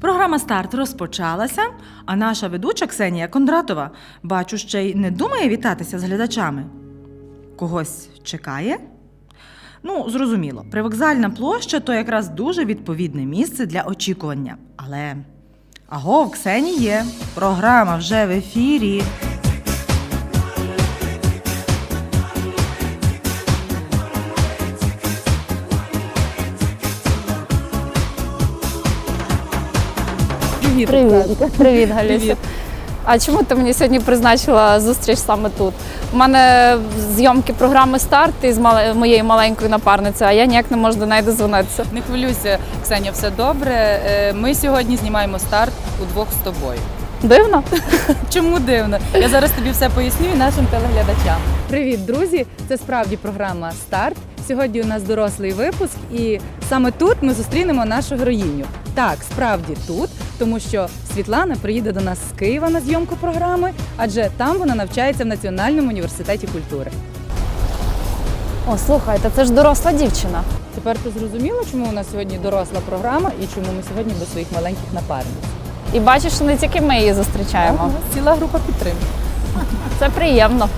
Програма Старт розпочалася, а наша ведуча Ксенія Кондратова, бачу, ще й не думає вітатися з глядачами. Когось чекає? Ну, зрозуміло, привокзальна площа то якраз дуже відповідне місце для очікування. Але аго, в Ксенії є. Програма вже в ефірі. Привіт. Привіт, привіт, Галюся. Привіт. А чому ти мені сьогодні призначила зустріч саме тут? У мене зйомки програми старт із моєю маленькою напарницею, а я ніяк не можу до неї дозвонитися. Не хвилюйся, Ксенія, все добре. Е, Ми сьогодні знімаємо старт удвох з тобою. Дивно? Чому дивно? Я зараз тобі все поясню і нашим телеглядачам. Привіт, друзі! Це справді програма Старт. Сьогодні у нас дорослий випуск, і саме тут ми зустрінемо нашу героїню. Так, справді тут, тому що Світлана приїде до нас з Києва на зйомку програми, адже там вона навчається в Національному університеті культури. О, слухайте, це ж доросла дівчина. Тепер ти зрозуміла, чому у нас сьогодні доросла програма і чому ми сьогодні без своїх маленьких напарниць? І бачиш, що не тільки ми її зустрічаємо. Ага, Ціла група підтримки. Це приємно.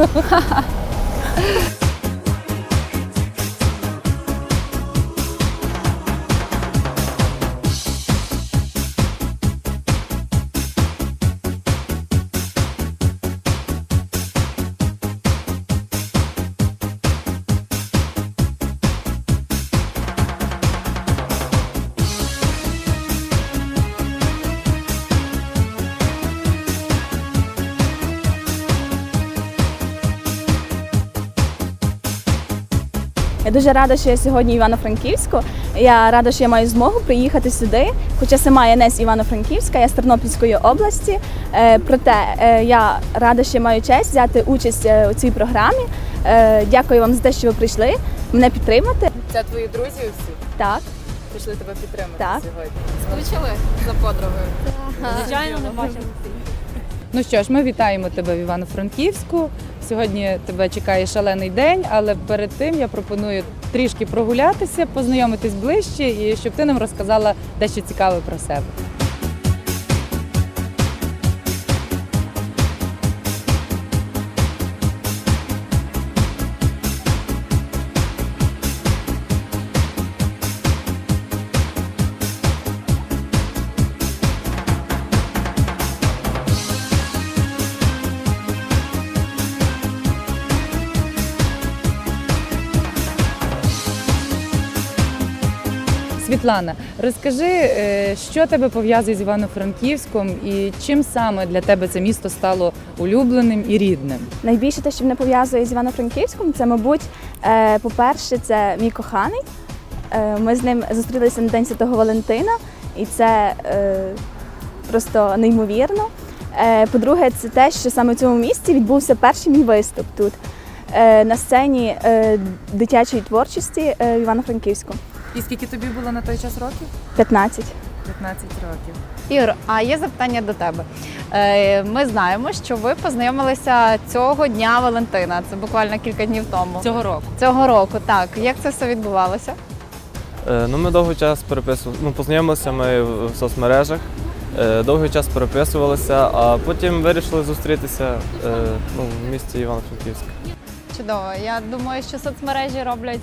Я дуже рада, що я сьогодні в Івано-Франківську. Я рада, що я маю змогу приїхати сюди. Хоча сама я не з Івано-Франківська, я з Тернопільської області. Е, Проте е, я рада, що я маю честь взяти участь е, у цій програмі. Е, Дякую вам за те, що ви прийшли мене підтримати. Це твої друзі всі Так, прийшли тебе підтримати Так. сьогодні. Скучили за подругою? Звичайно, не бачимо. Ну що ж, ми вітаємо тебе в Івано-Франківську. Сьогодні тебе чекає шалений день, але перед тим я пропоную трішки прогулятися, познайомитись ближче і щоб ти нам розказала дещо цікаве про себе. Світлана, розкажи, е, що тебе пов'язує з Івано-Франківськом і чим саме для тебе це місто стало улюбленим і рідним? найбільше те, що мене пов'язує з Івано-Франківськом, це, мабуть, е, по-перше, це мій коханий. Е, Ми з ним зустрілися на День Святого Валентина, і це просто неймовірно. По-друге, це те, що саме в цьому місці відбувся перший мій виступ тут на сцені дитячої творчості в Івано-Франківську. І скільки тобі було на той час років? 15. 15 років. Ігор, а є запитання до тебе. Е, Ми знаємо, що ви познайомилися цього дня Валентина. Це буквально кілька днів тому. Цього року. Цього року, так. Як це все відбувалося? Е, Ну, ми довгий час переписували. Ну, познайомилися ми в в соцмережах, е, довгий час переписувалися, а потім вирішили зустрітися е, ну, в місті Івано-Франківськ. Чудово. Я думаю, що соцмережі роблять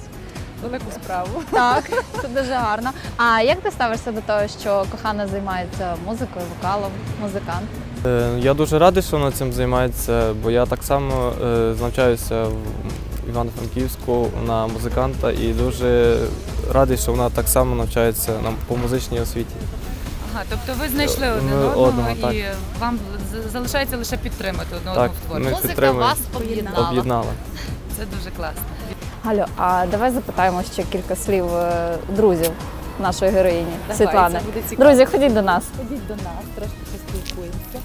Велику справу. так. Це дуже гарно. А як ти ставишся до того, що кохана займається музикою, вокалом, музикант? Е, Я дуже радий, що вона цим займається, бо я так само е, навчаюся в Івано-Франківську на музиканта і дуже радий, що вона так само навчається на, по музичній освіті. Ага, тобто ви знайшли один Ми одного, одного, так. і вам з- залишається лише підтримати одне Так, одного в ми творчості. підтримуємо. об'єднала. Об'єднала. Це дуже класно. Галю, а давай запитаємо ще кілька слів е, друзів нашої героїні Давай, Світлани. Друзі, ходіть до нас. Ходіть до нас, трошки поспілкуємося.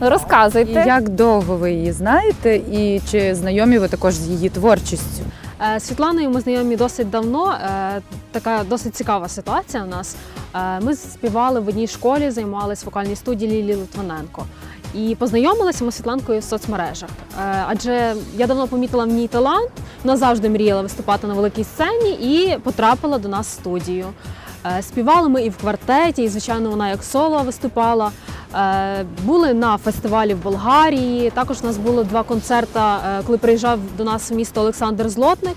Розказуйте. Як довго ви її знаєте, і чи знайомі ви також з її творчістю? Е, Світланою ми знайомі досить давно. Е, Така досить цікава ситуація у нас. Е, Ми співали в одній школі, займалися в вокальній студії Лілії Литвиненко. І познайомилася ми з Світланкою в соцмережах. Адже я давно помітила в ній талант, вона завжди мріяла виступати на великій сцені і потрапила до нас в студію. Е, Співали ми і в квартеті, і звичайно, вона як соло виступала. Е, Були на фестивалі в Болгарії. Також у нас було два концерти, е, коли приїжджав до нас в місто Олександр Злотник,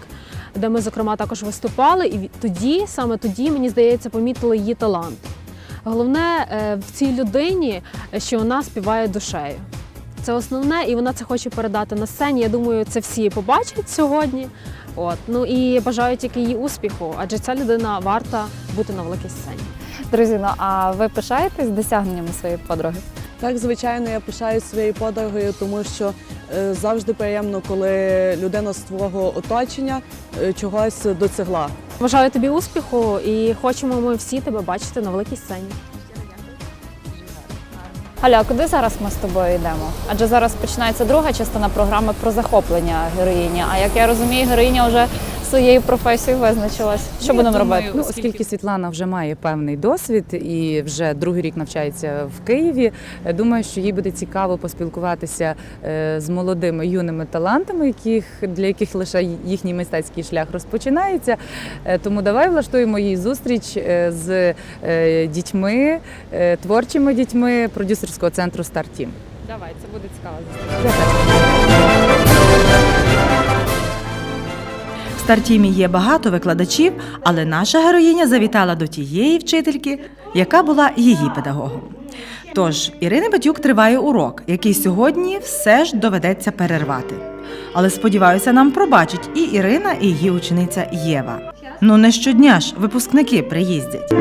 де ми, зокрема, також виступали. І тоді, саме тоді, мені здається, помітили її талант. Головне в цій людині, що вона співає душею. Це основне, і вона це хоче передати на сцені. Я думаю, це всі побачать сьогодні. От ну і бажаю тільки їй успіху, адже ця людина варта бути на великій сцені. Друзі, ну а ви пишаєтесь досягненнями своєї подруги? Так, звичайно, я пишаюсь своєю подругою, тому що е, завжди приємно, коли людина з твого оточення е, чогось досягла. Бажаю тобі успіху і хочемо ми всі тебе бачити на великій сцені. Галя, а куди зараз ми з тобою йдемо? Адже зараз починається друга частина програми про захоплення героїні. А як я розумію, героїня вже своєю професією визначилась. Що Ну, будемо думаю, робити? Ну, Оскільки- Світлана вже має певний досвід і вже другий рік навчається в Києві, е, думаю, що їй буде цікаво поспілкуватися е, з молодими юними талантами, яких для яких лише їхній мистецький шлях розпочинається. Е, Тому давай влаштуємо їй зустріч з дітьми, творчими дітьми продюсерського центру Стартім. Давай, це буде цікаво. Стартімі є багато викладачів, але наша героїня завітала до тієї вчительки, яка була її педагогом. Тож Ірини Батюк триває урок, який сьогодні все ж доведеться перервати. Але сподіваюся, нам пробачить і Ірина, і її учениця Єва. Ну не щодня ж випускники приїздять.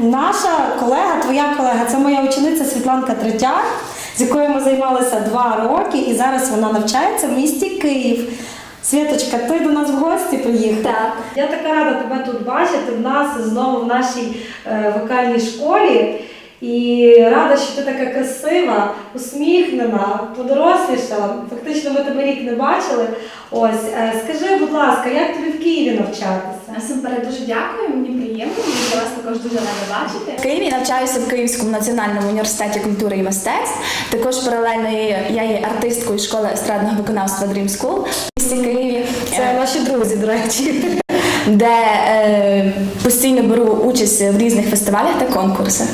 Наша колега, твоя колега, це моя учениця Світланка Третяк, з якою ми займалися два роки, і зараз вона навчається в місті Київ. Світочка, ти до нас в гості приїхала? Так. Я така рада тебе тут бачити в нас знову в нашій е, вокальній школі. І рада, що ти така красива, усміхнена, подорослішала. Фактично ми тебе рік не бачили. Ось, е, скажи, будь ласка, як тобі в Києві навчатися? Насамперед дуже дякую, мені приємно, мені вас також дуже рада бачити. В Києві навчаюся в Київському національному університеті культури і мистецтв. Також паралельно я є артисткою школи естрадного виконавства Dream School в місті Києві. Це наші друзі, до речі. Де е, постійно беру участь в різних фестивалях та конкурсах.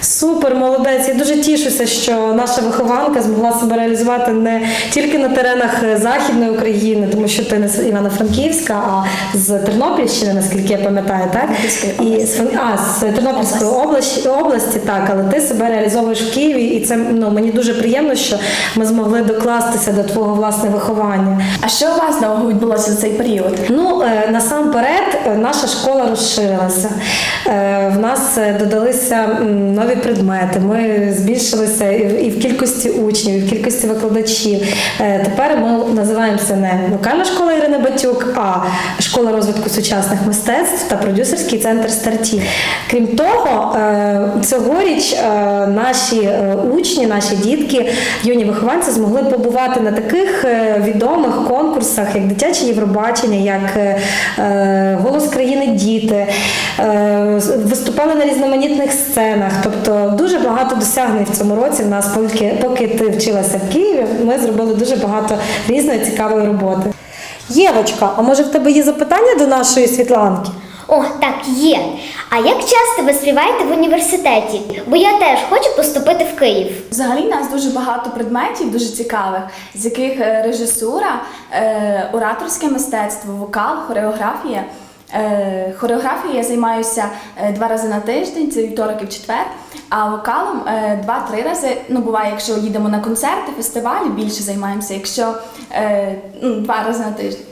Супер, молодець. Я дуже тішуся, що наша вихованка змогла себе реалізувати не тільки на теренах е, Західної України, тому що ти не з Івано-Франківська, а з Тернопільщини, наскільки я пам'ятаю, так? І з, а, з Тернопільської області, області, так, але ти себе реалізовуєш в Києві, і це ну, мені дуже приємно, що ми змогли докластися до твого власне виховання. А що у вас нового відбулося за цей період? Ну, е, насамперед, е, наша школа розширилася. Е, В нас е, додалися нові предмети. Ми збільшилися і- в кількості учнів, і в кількості викладачів. Тепер ми називаємося не вокальна школа Ірини Батюк, а школа розвитку сучасних мистецтв та продюсерський центр стартів. Крім того, цьогоріч наші учні, наші дітки, юні вихованці змогли побувати на таких відомих конкурсах, як дитяче Євробачення, як Голос країни діти, е, виступали на різноманітних сценах. Тобто дуже багато досягнень в цьому році. В нас, поки, поки ти вчилася в Києві, ми зробили дуже багато різної цікавої роботи. Євочка, а може в тебе є запитання до нашої Світланки? О, так, є. А як часто ви співаєте в університеті? Бо я теж хочу поступити в Київ. Взагалі, нас дуже багато предметів, дуже цікавих, з яких е, режисура, е, ораторське мистецтво, вокал, хореографія. Е, Хореографією я займаюся е, два рази на тиждень, це вівторок і в четвер. А вокалом е, два-три рази. Ну, буває, якщо їдемо на концерти, фестивалі, більше займаємося, якщо е, ну, два рази на тиждень.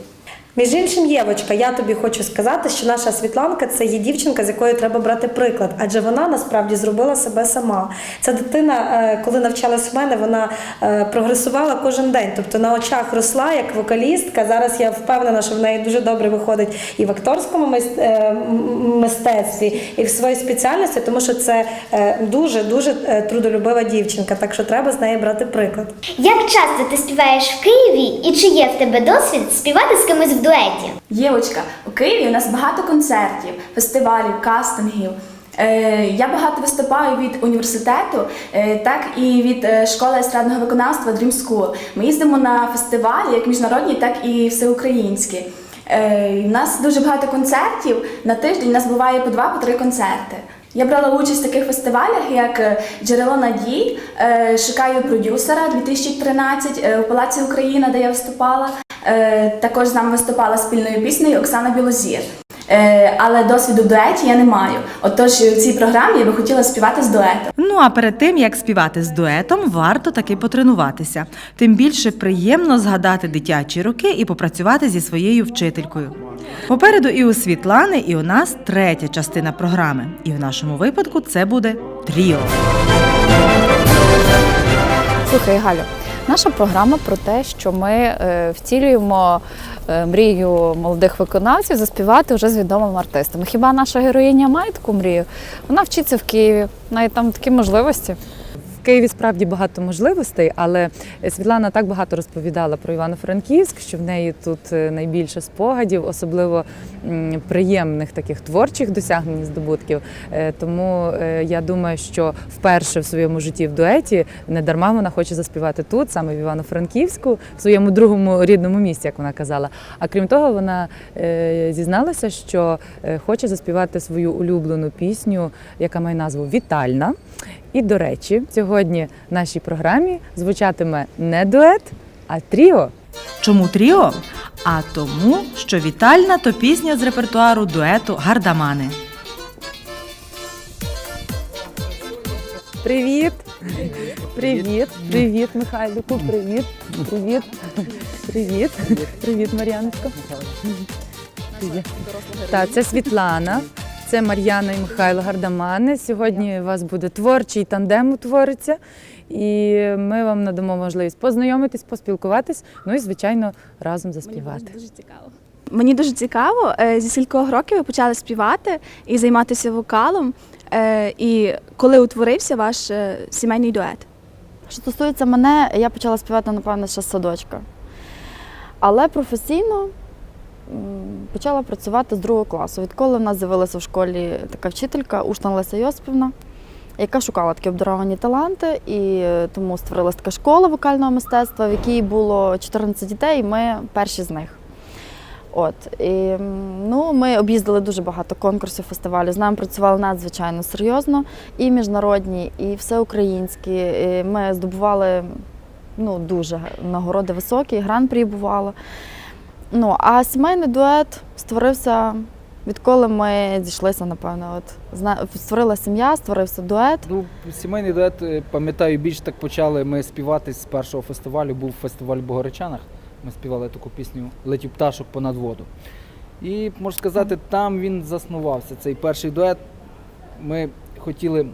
Між іншим, Євочка, я тобі хочу сказати, що наша Світланка це є дівчинка, з якої треба брати приклад, адже вона насправді зробила себе сама. Ця дитина, е, коли навчалась в мене, вона е, прогресувала кожен день. Тобто на очах росла як вокалістка. Зараз я впевнена, що в неї дуже добре виходить і в акторському е, мистецтві, і в своїй спеціальності, тому що це дуже дуже трудолюбива дівчинка. Так що треба з неї брати приклад. Як часто ти співаєш в Києві і чи є в тебе досвід співати з кимось в дуеті? Євочка, у Києві у нас багато концертів, фестивалів, кастингів. Е, Я багато виступаю від університету, е, так і від е, школи естрадного виконавства Dream School. Ми їздимо на фестивалі, як міжнародні, так і всеукраїнські. У нас дуже багато концертів на тиждень. У нас буває по два, по три концерти. Я брала участь в таких фестивалях, як Джерело надій, Шукаю продюсера 2013 е, у Палаці Україна, де я виступала. Е, Також з нами виступала спільною піснею Оксана Білозір. Е, Але досвіду в дуеті я не маю. Отож, в цій програмі я би хотіла співати з дуетом. Ну а перед тим як співати з дуетом, варто таки потренуватися. Тим більше приємно згадати дитячі роки і попрацювати зі своєю вчителькою. Попереду і у Світлани, і у нас третя частина програми. І в нашому випадку це буде тріо. Слухай, Галю, наша програма про те, що ми е, втілюємо е, мрію молодих виконавців заспівати вже з відомими артистами. Хіба наша героїня має таку мрію? Вона вчиться в Києві, навіть там такі можливості. В Києві справді багато можливостей, але Світлана так багато розповідала про Івано-Франківськ, що в неї тут е, найбільше спогадів, особливо приємних таких творчих досягнень здобутків. Е, Тому е, я думаю, що вперше в своєму житті в дуеті не дарма вона хоче заспівати тут, саме в Івано-Франківську, в своєму другому рідному місті, як вона казала. А крім того, вона зізналася, що хоче заспівати свою улюблену пісню, яка має назву Вітальна. І, до речі, сьогодні в нашій програмі звучатиме не дует, а тріо. Чому тріо? А тому, що вітальна то пісня з репертуару дуету Гардамани. Привіт! Привіт! Привіт, Михайлику! Привіт! Привіт! Привіт! Привіт, Мар'яночко! Привіт. Так, це Світлана. Це Мар'яна і Михайло Гардамани. Сьогодні у вас буде творчий тандем утвориться, і ми вам надамо можливість познайомитись, поспілкуватись, ну і звичайно разом заспівати. Дуже цікаво. Мені дуже цікаво, е, зі скількох років ви почали співати і займатися вокалом. Е, І коли утворився ваш е, сімейний дует? Що стосується мене, я почала співати, напевно, ще з садочка. Але професійно почала працювати з другого класу. Відколи в нас з'явилася в школі така вчителька Ушна Леся Йосипівна, яка шукала такі обдаровані таланти, і тому створилася така школа вокального мистецтва, в якій було 14 дітей, і ми перші з них. От і ну, ми об'їздили дуже багато конкурсів, фестивалів. З нами працювали надзвичайно серйозно, і міжнародні, і всеукраїнські. І ми здобували ну, дуже нагороди високі, гран-прі бувало. Ну, а сімейний дует створився, відколи ми зійшлися, напевно. От, створила сім'я, створився дует. Ну, сімейний дует, е, пам'ятаю, більш так почали ми співати з першого фестивалю. Був фестиваль в Богородчанах. Ми співали таку пісню Летів пташок понад воду. І можу сказати, там він заснувався. Цей перший дует. Ми хотіли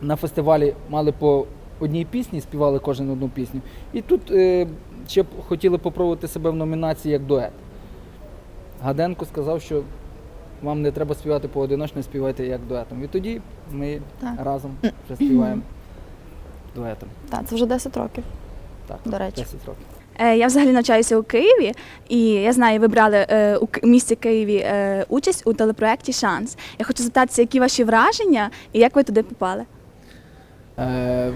на фестивалі мали по одній пісні, співали кожен одну пісню. І тут е, ще б хотіли попробувати себе в номінації як дует. Гаденко сказав, що вам не треба співати поодиночно, співайте як дуетом. І тоді ми Так. разом вже співаємо дуетом. Так, це вже 10 років. Так, До речі. 10 років. Е, Я взагалі навчаюся у Києві, і я знаю, ви брали е, у місті Києві е, участь у телепроєкті Шанс. Я хочу запитатися, які ваші враження і як ви туди попали? Е,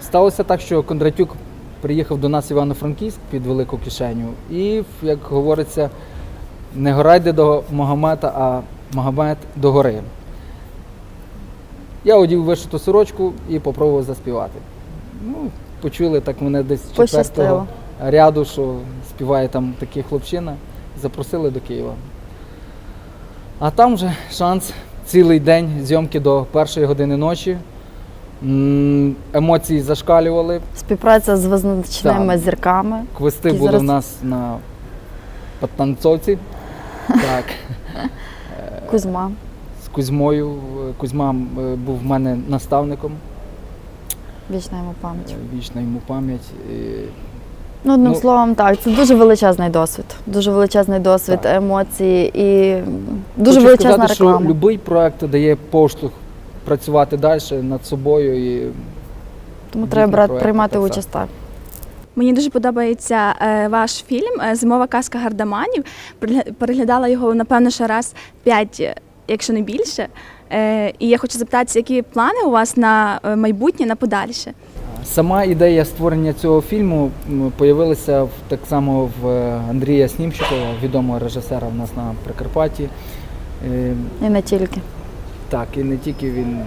сталося так, що Кондратюк приїхав до нас Івано-Франківськ під велику кишеню. І, як говориться, не гора йде до Магомета, а Магомед догори. Я одів вишиту сорочку і попробував заспівати. Ну, почули так мене десь четвертого ряду, що співає там такий хлопчина, запросили до Києва. А там вже шанс цілий день зйомки до першої години ночі. Емоції зашкалювали. Співпраця з визначними Так. зірками. Квести були зараз- в нас на потанцовці. Так. Кузьма. З Кузьмою. Кузьма е, був в мене наставником. Вічна йому пам'ять. Вічна йому пам'ять. Ну, одним Ну, словом, так, це дуже величезний досвід. Дуже величезний досвід, Так. емоції і дуже Хочу величезна сказати, реклама. що будь-який проект дає поштовх працювати далі над собою. І Тому треба брати, приймати участь так. Мені дуже подобається е, ваш фільм е, Зимова казка гардаманів. Переглядала його, напевно, ще раз п'ять, якщо не більше. Е, і я хочу запитатися, які плани у вас на майбутнє, на подальше? Сама ідея створення цього фільму появилася так само в Андрія Снімщикова, відомого режисера в нас на Прикарпатті. І не тільки. Так, і не тільки він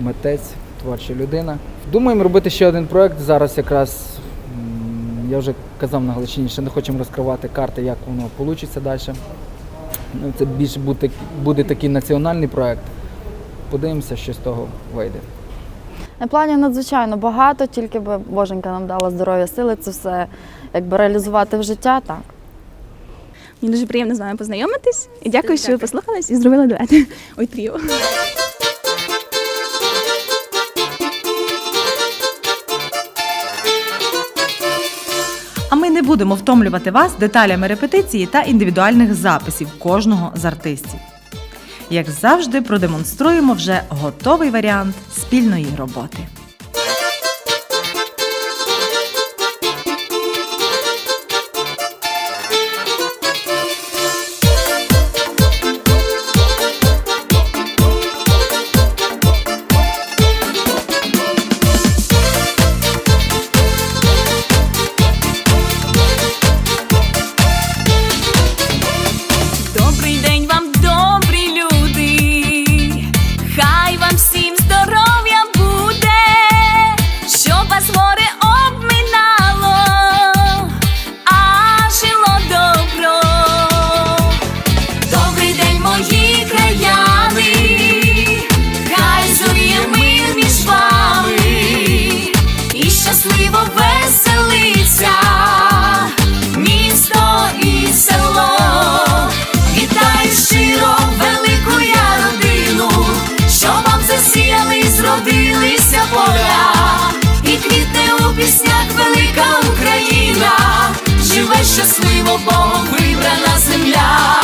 митець, творча людина. Думаємо робити ще один проект. Зараз якраз я вже казав на Галичині, ще не хочемо розкривати карти, як воно вийде далі. Ну, це більше буде, буде такий національний проект. Подивимося, що з того вийде. Е, Планів надзвичайно багато, тільки би Боженька нам дала здоров'я, сили це все якби реалізувати в життя, так. Мені дуже приємно з вами познайомитись. І дякую, що ви послухались і зробили дует. Ой, тріо. Будемо втомлювати вас деталями репетиції та індивідуальних записів кожного з артистів. Як завжди, продемонструємо вже готовий варіант спільної роботи. Щасливо веселиться місто і село. Вітаю щиро велику я родину, що вам засіяли, зродилися поля, і квітне у піснях велика Україна, живе щасливо Богом вибрана земля,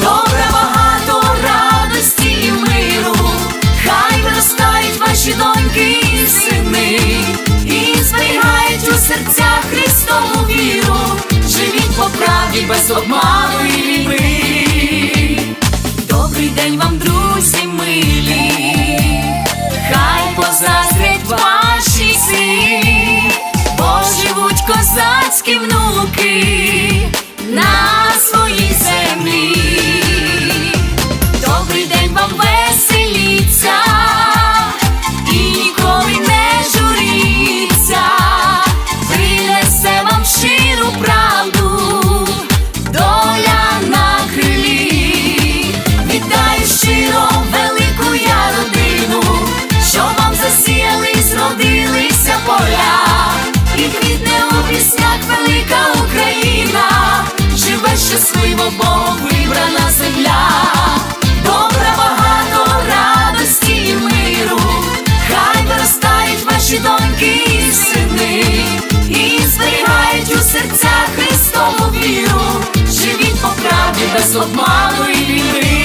добра багато радості і миру, хай виростають ваші доньки у Христову віру, живіть по правді без обману і війни. Добрий день вам, друзі милі, хай позаздрять ваші сини, бо живуть козацькі внуки піснях велика Україна, живе щасливо Богом вибрана земля, добра багато радості і миру, хай виростають ваші доньки і сини, і зберігають у серцях Христову віру, живіть по правді без обману і війни.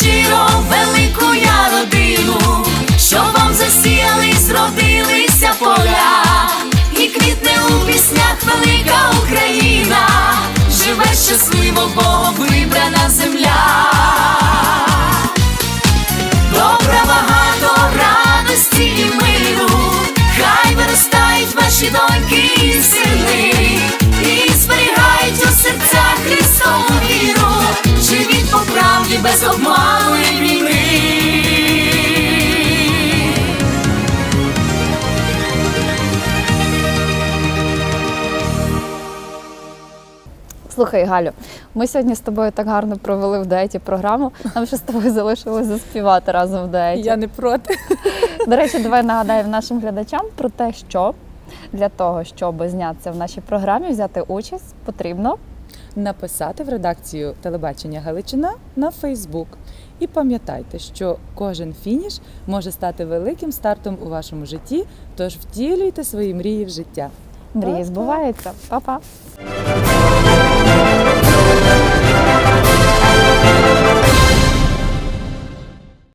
щиро велику я родину, Щоб вам засіяли, зродилися поля, і квітне у піснях велика Україна, живе щасливо, Богом вибрана земля. Добра багато радості і миру, хай виростають ваші доньки і сини зберігають у серцях Христову віру, живіть по правді без обману і війни. Слухай, Галю, ми сьогодні з тобою так гарно провели в дуеті програму. Нам ще з тобою залишилось заспівати разом в дуеті. Я не проти. До речі, давай нагадаємо нашим глядачам про те, що для того, щоб знятися в нашій програмі, взяти участь, потрібно Написати в редакцію телебачення Галичина на Фейсбук. І пам'ятайте, що кожен фініш може стати великим стартом у вашому житті, тож втілюйте свої мрії в життя. мрії збуваються. Па-па!